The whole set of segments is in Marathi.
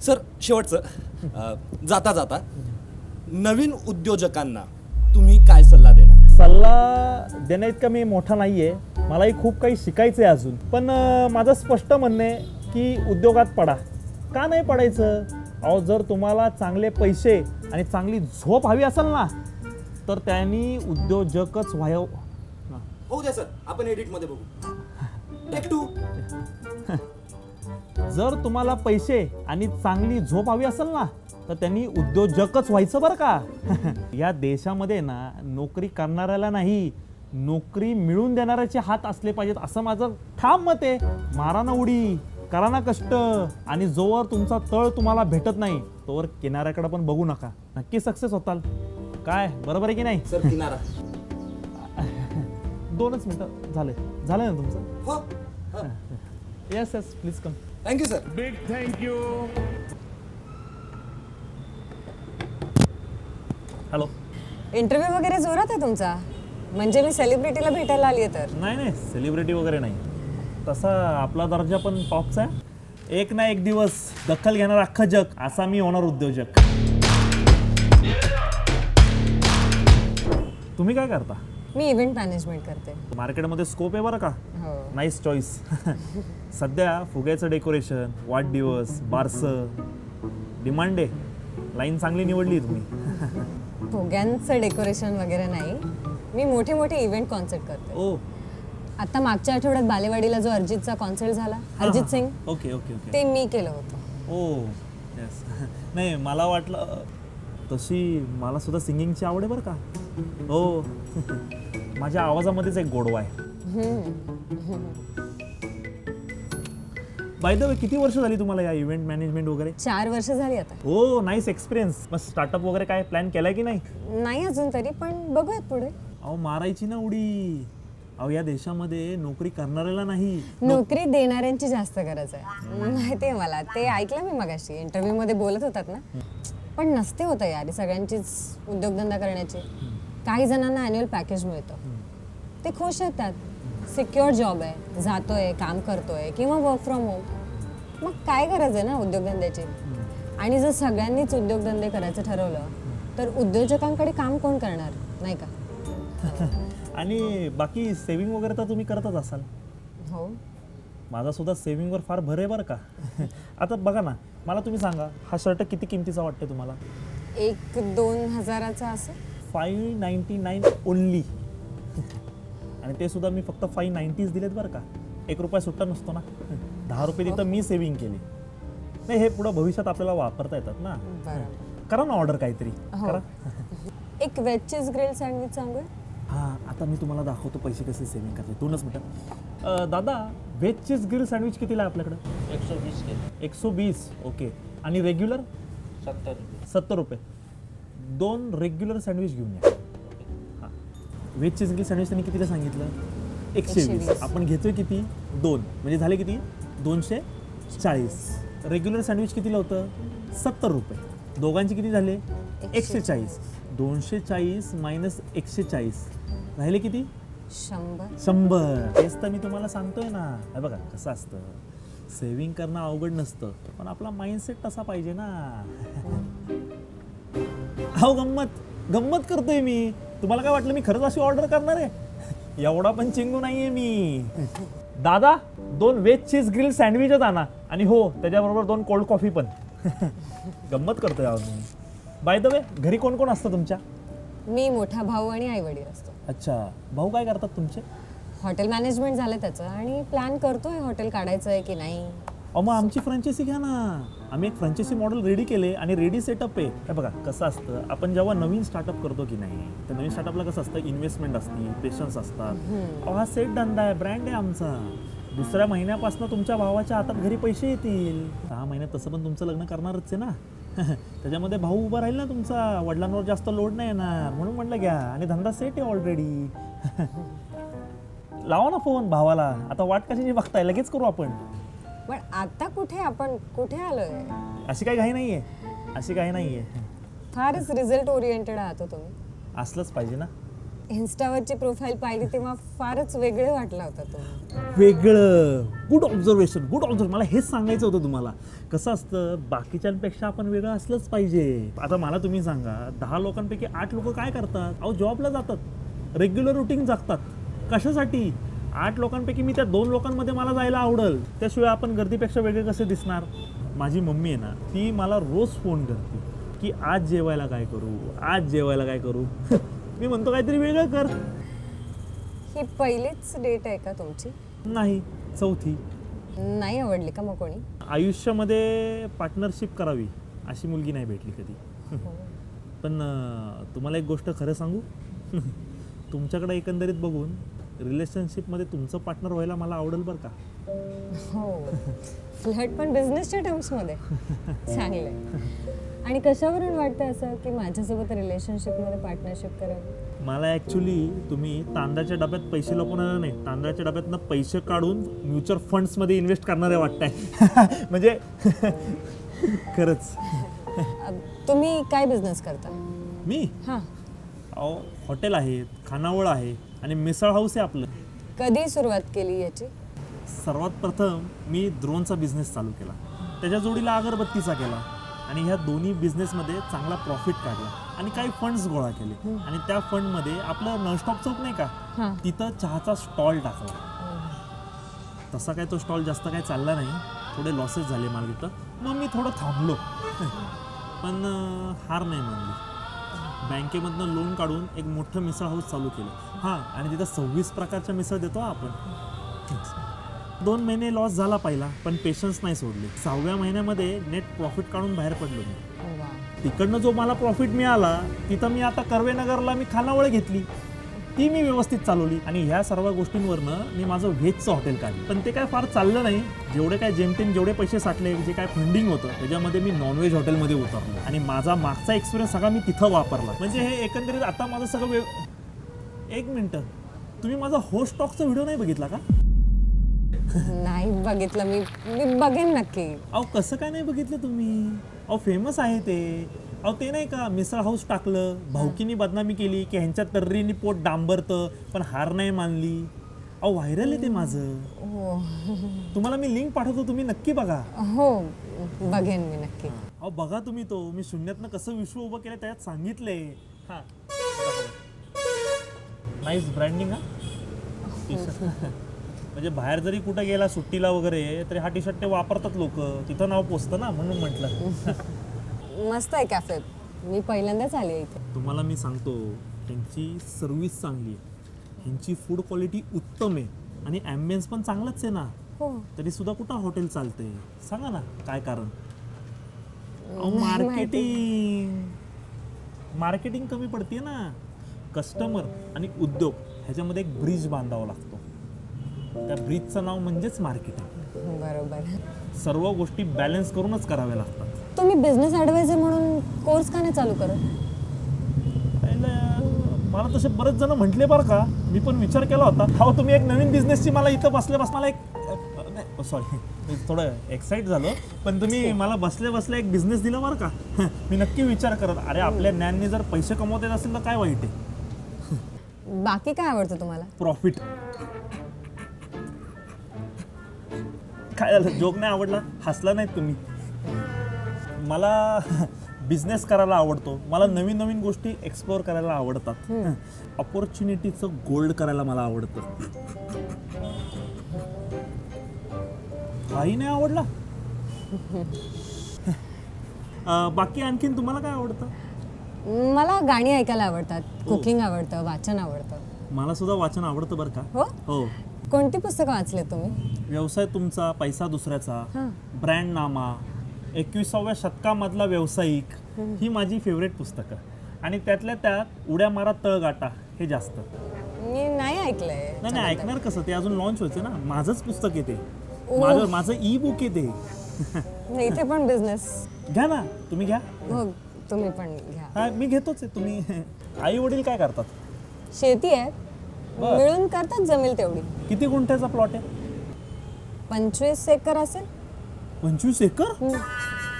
सर शेवटचं जाता जाता नवीन उद्योजकांना तुम्ही काय सल्ला देणार? सल्ला देण्या इतका मी मोठा नाही आहे मलाही खूप काही शिकायचं आहे अजून. पण अं, माझं स्पष्ट म्हणणं आहे की उद्योगात पडा. का नाही पडायचं? अहो जर तुम्हाला चांगले पैसे आणि चांगली झोप हवी असेल ना तर त्यांनी उद्योजकच व्हाव हो द्या सर. आपण एडिटमध्ये बघू. टेक टू जर तुम्हाला पैसे आणि चांगली झोप हवी असेल ना तर त्यांनी उद्योजकच व्हायचं बरं का? या देशामध्ये ना नोकरी करणाऱ्याला नाही नोकरी मिळवून देणाऱ्याचे हात असले पाहिजेत असं माझं ठाम मत आहे. मारा ना उडी करा ना कष्ट आणि जोवर तुमचा तळ तुम्हाला भेटत नाही तोवर किनाऱ्याकडे पण बघू नका. नक्की सक्सेस होताल. काय बरोबर आहे की नाही? सर किनारा. दोनच मिनटं झाले. झालं ना तुमचं? Yes yes please come thank you sir Big thank you. Hello interview वगैरे जोरात आहे तुमचा? म्हणजे मी सेलिब्रिटीला भेटायला आली आहे तर. नाही नाही. सेलिब्रिटी वगैरे नाही. तसा आपला दर्जा पण टॉपचा आहे. एक ना एक दिवस दखल घेणार अख्खं जग. असा मी होणार उद्योजक. तुम्ही काय करता? मी इव्हेंट मॅनेजमेंट करते. मार्केटमध्ये स्कोप आहे बरं का? हो. नाईस चॉईस सध्या फुग्याचं डेकोरेशन वाढदिवस बारसं डिमांड आहे. लाईन चांगली निवडली तुम्ही. फुग्यांचं डेकोरेशन वगैरे नाही. मी मोठे मोठे इव्हेंट कॉन्सर्ट करते. ओ. आता मागच्या आठवड्यात बालेवाडीला जो अर्जितचा कॉन्सर्ट झाला Arijit Singh okay okay okay. ते मी केलं होतं. ओ येस नाही मला वाटलं तशी मला सुद्धा सिंगिंगची आवड आहे बरं का? हो. माझ्या आवाजामध्येच एक गोडवा आहे. बाय द वे किती वर्ष झाली तुम्हाला या इव्हेंट मॅनेजमेंट वगैरे? चार वर्ष झाली आता. हो नाईस एक्सपिरियन्स मग स्टार्टअप वगैरे काय प्लॅन केलाय की नाही? नाही अजून तरी पण बघूयात पुढे. अहो मारायची ना उडी. अहो या देशामध्ये नोकरी करणाऱ्याला नाही. नोकरी देणाऱ्यांची जास्त गरज आहे. माहिती आहे मला. ते ऐकलं मी मगाशी. इंटरव्ह्यू मध्ये बोलत होतात ना. पण नसते होतं यार सगळ्यांचीच उद्योगधंदा करण्याची. काही जणांना अॅन्युअल पॅकेज मिळतं. ते खुश त्यात सिक्युअर जॉब आहे. जातोय काम करतोय किंवा वर्क फ्रॉम होम मग काय गरज आहे ना उद्योगधंद्याची? आणि जर सगळ्यांनीच उद्योगधंदे करायचं ठरवलं तर उद्योजकांकडे काम कोण करणार? नाही का? आणि बाकी सेव्हिंग वगैरे तर तुम्ही करतच असाल. हो. माझा सुद्धा सेव्हिंगवर फार भर आहे बरं का. आता बघा ना मला तुम्ही सांगा हा शर्ट किती किमतीचा वाटते तुम्हाला? एक दोन हजाराचा असं फाईव्ह नाईन्टी नाईन ओनली आणि ते सुद्धा मी फक्त फाईव्ह नाईन्टीज दिलेत बरं का. एक रुपया सुट्टा नसतो ना. दहा रुपये तिथं मी सेव्हिंग केली. नाही हे पुढं भविष्यात आपल्याला वापरता येतात ना. करा ना ऑर्डर काहीतरी. हो. करा. एक वेज चीज ग्रिल सँडविच सांगू हां आता मी तुम्हाला दाखवतो पैसे कसे सेव्हिंग करते दोनच मिनटं. दादा व्हेज चीज ग्रिल सँडविच कितीला आहे आपल्याकडं? एकशे वीस के एकशे वीस. ओके. आणि रेग्युलर सत्तर रुपये. सत्तर रुपये. दोन रेग्युलर सँडविच घेऊन या. हां. व्हेज चीज ग्रिल सँडविच त्यांनी कितीला सांगितलं? एकशे वीस. वीस. आपण घेतोय किती? दोन. म्हणजे झाले किती? दोनशे चाळीस. रेग्युलर सँडविच कितीला होतं? सत्तर रुपये. दोघांचे किती झाले? एकशे चाळीस. दोनशे चाळीस मायनस एकशे चाळीस. राहिले किती? शंभर. शंभर. तेच तर मी तुम्हाला सांगतोय ना. हे बघा कसं असतं. सेव्हिंग करणं अवघड नसतं. पण आपला माइंडसेट तसा पाहिजे ना. हो गंमत. गंमत करतोय मी. तुम्हाला काय वाटलं मी खरंच अशी ऑर्डर करणार आहे? एवढा पण चिंगू नाहीये मी. दादा दोन व्हेज चीज ग्रिल सँडविचच आणा. आणि हो त्याच्याबरोबर दोन कोल्ड कॉफी पण. गंमत करतोय अहो मी बाय द वे घरी कोण कोण असतं तुमच्या? मी मोठा भाऊ आणि आई वडील असतो. अच्छा. भाऊ काय करतात तुमचे? हॉटेल मॅनेजमेंट झालं त्याचं. आणि प्लॅन करतोय हॉटेल काढायचं आहे की नाही. अहो मग आमची फ्रँचायसी घ्या ना. आम्ही एक फ्रँचायसी मॉडेल रेडी केले आणि रेडी सेटअप आहे. हे बघा कसं असतं आपण जेव्हा नवीन स्टार्टअप करतो की नाही तर नवीन स्टार्टअपला कसं असतं इन्व्हेस्टमेंट असते पेशन्स असतात. अहो हा सेट धंदा आहे ब्रँड आहे आमचा. दुसऱ्या महिन्यापासून तुमच्या भावाच्या हातात घरी पैसे येतील. सहा महिन्यात तसं पण तुमचं लग्न करणारच आहे ना. त्याच्यामध्ये भाऊ उभा राहील ना तुमचा वडिलांवर जास्त लोड नाही येणार. म्हणून म्हटलं घ्या आणि धंदा सेट आहे ऑलरेडी लावा ना फोन भावाला. आता वाट कशाची बघताय लगेच करू आपण. पण आता कुठे आपण कुठे आलोय? अशी काही घाई नाही आहे अशी काही नाही आहे फारच रिझल्ट ओरिएंटेड आहात हो तुम्ही. असलंच पाहिजे ना. इन्स्टावरची प्रोफाईल पाहिली तेव्हा फारच वेगळे वाटला होता तो वेगळं. गुड ऑब्झर्वेशन गुड ऑब्झर्व मला हेच सांगायचं होतं तुम्हाला. कसं असतं बाकीच्यांपेक्षा आपण वेगळं असलंच पाहिजे. आता मला तुम्ही सांगा दहा लोकांपैकी आठ लोक काय करतात? अहो जॉबला जातात. रेग्युलर रुटीन जगतात. कशासाठी? आठ लोकांपैकी मी त्या दोन लोकांमध्ये मला जायला आवडल. त्याशिवाय आपण गर्दीपेक्षा वेगळे कसे दिसणार? माझी मम्मी आहे ना ती मला रोज फोन करते की आज जेवायला काय करू? आज जेवायला काय करू? मी म्हणतो काहीतरी वेगळं कर. ही पहिलीच डेट आहे का तुमची? नाही चौथी. नाही आवडली का मग कोणी? आयुष्यामध्ये पार्टनरशिप करावी अशी मुलगी नाही भेटली कधी. पण अं, तुम्हाला एक गोष्ट खरं सांगू? तुमच्याकडे एकंदरीत बघून रिलेशनशिपमध्ये तुमचं पार्टनर व्हायला मला आवडेल बरं का? हो. फ्लट पण बिझनेसच्या टर्म्समध्ये चांगलं आणि कशावरून वाटतं असं की माझ्यासोबत रिलेशनशिपमध्ये पार्टनरशिप करावी मला ॲक्च्युली तुम्ही तांदळाच्या डब्यात पैसे लपवणार नाही. तांदळाच्या डब्यातनं पैसे काढून म्युच्युअल फंड्समध्ये इन्व्हेस्ट करणारे वाटतंय. म्हणजे खरंच. तुम्ही काय बिझनेस करता? मी? हां. अहो हॉटेल आहेत खानावळ आहे. आणि मिसळ हाऊस आहे आपलं. कधी सुरुवात केली याची? सर्वात प्रथम मी ड्रोनचा बिझनेस चालू केला. त्याच्या जोडीला अगरबत्तीचा केला. आणि ह्या दोन्ही बिझनेसमध्ये चांगला प्रॉफिट काढला. आणि काही फंड्स गोळा केले. आणि त्या फंडमध्ये आपलं नॉनस्टॉप चौक नाही का? तिथं चहाचा स्टॉल टाकला. तसा काय तो स्टॉल जास्त काय चालला नाही. थोडे लॉसेस झाले मला तिथं. मग मी थोडं थांबलो. पण हार नाही मानली. बँकेमधनं लोन काढून एक मोठं मिसळ हाऊस चालू केलं. हां आणि तिथं सव्वीस प्रकारच्या मिसळ देतो हा आपण दोन महिने लॉस झाला पहिला पण पेशन्स नाही सोडले. सहाव्या महिन्यामध्ये नेट प्रॉफिट काढून बाहेर पडलो मी. वा. तिकडनं जो मला प्रॉफिट मिळाला तिथं मी आता कर्वेनगरला मी खानावळ घेतली. ती मी व्यवस्थित चालवली. आणि ह्या सर्व गोष्टींवरनं मी माझं व्हेजचं हॉटेल काढलं. पण ते काय फार चाललं नाही. जेवढे काय जेमतेम जेवढे पैसे साठले जे काय फंडिंग होतं त्याच्यामध्ये मी नॉनव्हेज हॉटेलमध्ये उतरलो. आणि माझा मागचा एक्सपिरियन्स सगळा मी तिथं वापरला. म्हणजे हे एकंदरीत आता माझं सगळं व्यव एक मिनटं. तुम्ही माझा होस्ट टॉकचा व्हिडिओ नाही बघितला का? नाही बघितलं मी. मी बघेन नक्की. अहो कसं काय नाही बघितलं तुम्ही? अहो फेमस आहे ते. अहो ते नाही का मिसळ हाऊस टाकलं भाऊकीनी बदनामी केली की ह्यांच्या तर्रीनी पोट डांबरतं पण हार नाही मानली. अहो व्हायरल आहे ते माझं. हो. तुम्हाला मी लिंक पाठवतो तुम्ही नक्की बघा. हो बघेन मी नक्की. अहो बघा तुम्ही तो. मी शून्यातनं कसं विश्व उभं केलं त्याच्यात सांगितलंय. हा. नाईस ब्रँडिंग हा. T-shirt. म्हणजे बाहेर जरी कुठं गेला सुट्टीला वगैरे तरी हा टी शर्ट ते वापरतात लोक. तिथं नाव पोचतं ना म्हणून म्हटलं. मस्त आहे कॅफे मी पहिल्यांदाच आले इथे. तुम्हाला मी सांगतो त्यांची सर्विस चांगली आहे. ह्यांची फूड क्वालिटी उत्तम आहे. आणि ॲम्बियन्स पण चांगलाच आहे ना. हो. तरी सुद्धा कुठं हॉटेल चालते सांगा ना काय कारण? मार्केटिंग मार्केटिंग कमी पडते ना. कस्टमर आणि उद्योग ह्याच्यामध्ये एक ब्रिज बांधावा लागतो. त्या ब्रिजचं नाव म्हणजेच मार्केटिंग बरोबर. सर्व गोष्टी बॅलन्स करूनच कराव्या लागतात. तुम्ही बिझनेस ॲडवायझर म्हणून कोर्स का नाही चालू करत? पहिलं मला तसे बरेच जण म्हटले बरं का मी पण विचार केला होता. हा तुम्ही एक नवीन बिझनेसची मला इथं बसल्या बस मला एक सॉरी थोडं एक्साइट झालो. पण तुम्ही मला बसल्या बसल्या एक बिझनेस दिला बरं का? मी नक्की विचार करत अरे आपल्या ज्ञानने जर पैसे कमवता येत असेल तर काय वाईट आहे? बाकी काय आवडतं तुम्हाला? प्रॉफिट काय झालं? जोक नाही आवडला? हसला नाहीत तुम्ही? मला बिझनेस करायला आवडतो. मला नवीन नवीन गोष्टी एक्सप्लोअर करायला आवडतात. ऑपॉर्च्युनिटीचं गोल्ड करायला मला आवडतं. हाही नाही आवडला. बाकी आणखीन तुम्हाला काय आवडतं? मला गाणी ऐकायला आवडतात. कुकिंग आवडतं वाचन आवडतं. मला सुद्धा वाचन आवडतं बरं का. हो? हो. कोणती पुस्तकं वाचले तुम्ही? व्यवसाय तुमचा पैसा दुसऱ्याचा. हां. ब्रँड नामा एकविसाव्या शतकामधला व्यावसायिक ही माझी फेवरेट पुस्तकं. आणि त्यातल्या त्यात उड्या मारा तळगाटा हे जास्त. मी नाही ऐकलंय. नाही नाही ऐकणार कसं? ते अजून लॉन्च व्हायचं ना. माझंच पुस्तक आहे ते. माझं माझं ई बुक आहे ते. नाही, इथे पण बिझनेस घ्या ना. तुम्ही घ्या. हो तुम्ही पण घ्या. हा मी घेतोच आहे. तुम्ही आई वडील काय करतात? शेती आहे. मिळून करतात जमेल तेवढी. किती गुंठ्याचा प्लॉट आहे? पंचवीस एकर असेल. पंचवीस एकर?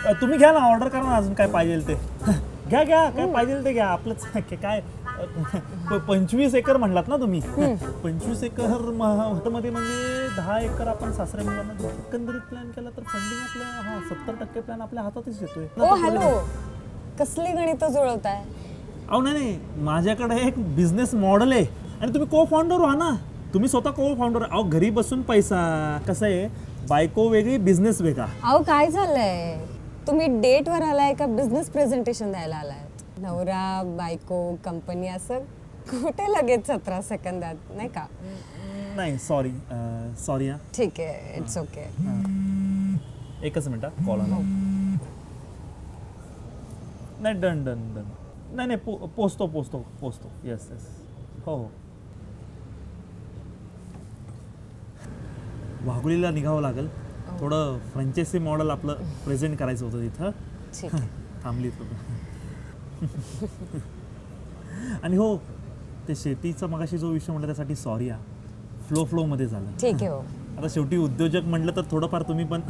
अ, तुम्ही घ्या ना ऑर्डर करा ना अजून काय पाहिजे ते. घ्या घ्या काय पाहिजे ते घ्या आपलंच. काय प- पंचवीस एकर म्हणलात ना तुम्ही. पंचवीस एकर म- मध्ये म्हणजे दहा एकर आपण सासऱ्या मुलांना देऊ. एकंदरीत प्लॅन केला तर फंडिंग आपलं हा सत्तर टक्के प्लॅन आपल्या हातातच येतोय. ओ हॅलो कसली गणित जुळवताय? अहो नाही नाही. माझ्याकडे एक बिझनेस मॉडेल आहे. आणि तुम्ही को फाउंडर व्हा ना. तुम्ही स्वतः को फाउंडर अहो घरी बसून पैसा कसं आहे? बायको वेगळी बिझनेस वेगळा अहो काय झालंय? तुम्ही डेटवर आलाय का बिझनेस प्रेझेंटेशन द्यायला आलाय? नवरा बायको कंपनी असं कुठे लगेच सतरा सेकंदात नाही का? नाही सॉरी सॉरी हा. ठीक आहे इट्स ओके एकच मिनिट कॉल आला. नाही डन डन डन नाही नाही पो पोचतो पोचतो पोचतो. येस येस हो हो. वाघुलीला निघावं लागेल. थोडं फ्रँचायसी मॉडेल आपलं प्रेझेंट करायचं होतं तिथं. ठीक. आहे थांबली तू आणि हो ते शेतीचा मगाशी जो विषय म्हटला त्यासाठी सॉरी हा. फ्लो फ्लोमध्ये झालं. ठीक आहे हो. आता शेवटी उद्योजक म्हटलं तर थोडंफार तुम्ही पण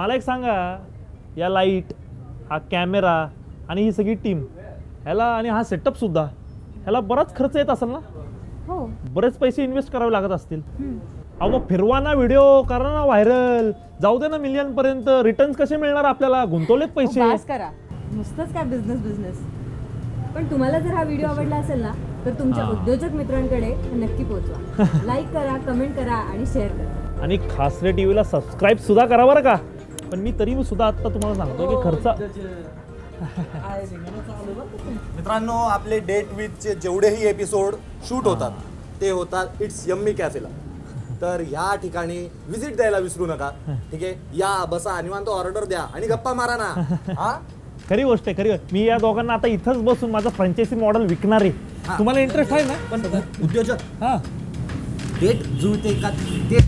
मला एक सांगा या लाइट हा कॅमेरा आणि ही सगळी टीम ह्याला आणि हा सेटअप सुद्धा ह्याला बराच खर्च येत असेल ना? हो. बरेच पैसे इन्व्हेस्ट करावे लागत असतील. अहो मग फिरवा ना व्हिडिओ करा ना व्हायरल जाऊ दे ना मिलियन पर्यंत रिटर्न कसे मिळणार आपल्याला? गुंतवलेत पैसे. पास करा. नुसतंच काय बिझनेस बिझनेस पण तुम्हाला जर हा व्हिडिओ आवडला असेल ना तर तुमच्या उद्योजक मित्रांकडे नक्की पोहोचवा. लाईक करा कमेंट करा आणि शेअर करा. आणि खासरे टीव्हीला सबस्क्राईब सुद्धा करा बरं का. पण मी तरी सुद्धा आता तुम्हाला सांगतो की खर्च मित्रांनो आपले डेट विथचे जेवढेही एपिसोड शूट होतात ते होतात इट्स यम्मी कॅफेला तर ह्या ठिकाणी व्हिजिट द्यायला विसरू नका. ठीक आहे? या बसा निवांत ऑर्डर द्या आणि गप्पा मारा ना. हा? खरी गोष्ट आहे खरी गोष्ट. मी या दोघांना आता इथंच बसून माझं फ्रँचायसी मॉडेल विकणार आहे. तुम्हाला इंटरेस्ट आहे ना? पण उद्योजक. हा. डेट जुळते का? ते